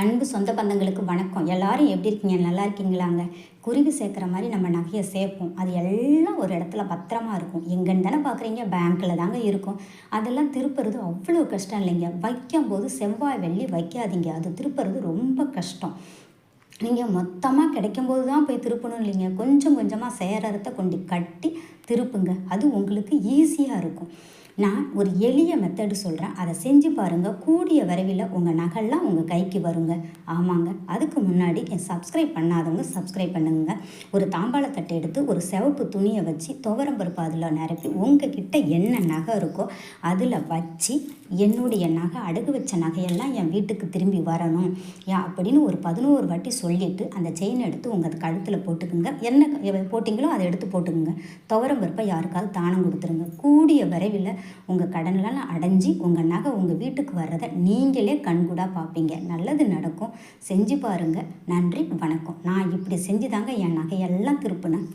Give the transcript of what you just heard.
அன்பு சொந்த பந்தங்களுக்கு வணக்கம். எல்லாரும் எப்படி இருக்கீங்க? நல்லா இருக்கீங்களாங்க? குருவி சேர்க்குற மாதிரி நம்ம நகையை சேர்ப்போம். அது எல்லாம் ஒரு இடத்துல பத்திரமா இருக்கும். எங்கன்னு தானே பார்க்குறீங்க? பேங்க்கில் தாங்க இருக்கும். அதெல்லாம் திருப்புறது அவ்வளோ கஷ்டம் இல்லைங்க. வைக்கும் போது செவ்வாய் வெள்ளி வைக்காதீங்க. அது திருப்புறது ரொம்ப கஷ்டம். நீங்கள் மொத்தமாக கிடைக்கும்போது தான் போய் திருப்பணும் இல்லைங்க. கொஞ்சம் கொஞ்சமாக சேரத்தை கொண்டு கட்டி திருப்புங்க. அது உங்களுக்கு ஈஸியாக இருக்கும். நான் ஒரு எளிய மெத்தடு சொல்கிறேன் அதை செஞ்சு பாருங்கள் கூடிய விரைவில் உங்கள் நகைலாம் உங்கள் கைக்கு வருங்க. ஆமாங்க. அதுக்கு முன்னாடி என் சப்ஸ்கிரைப் பண்ணாதவங்க சப்ஸ்கிரைப் பண்ணுங்க. ஒரு தாம்பாளத்தட்டை எடுத்து ஒரு சிவப்பு துணியை வச்சு துவரம் பருப்பு அதில் நிரப்பி உங்கள் கிட்ட என்ன நகை இருக்கோ அதில் வச்சு என்னுடைய நகை அடுகு வச்ச நகையெல்லாம் என் வீட்டுக்கு திரும்பி வரணும். ஏன் அப்படின்னு ஒரு பதினோரு வாட்டி சொல்லிட்டு அந்த செயின் எடுத்து உங்கள் கழுத்தில் போட்டுக்குங்க. என்ன போட்டிங்களோ அதை எடுத்து போட்டுக்குங்க. துவரம் பருப்பை யாருக்காவது தானம் கொடுத்துருங்க. கூடிய விரைவில் உங்கள் கடனெல்லாம் அடைஞ்சி உங்கள் நகை உங்கள் வீட்டுக்கு வர்றதை நீங்களே கண்கூடாக பார்ப்பீங்க. நல்லது நடக்கும். செஞ்சு பாருங்கள் நன்றி வணக்கம். நான் இப்படி செஞ்சு தாங்க என் நகையெல்லாம் திருப்பினேன்.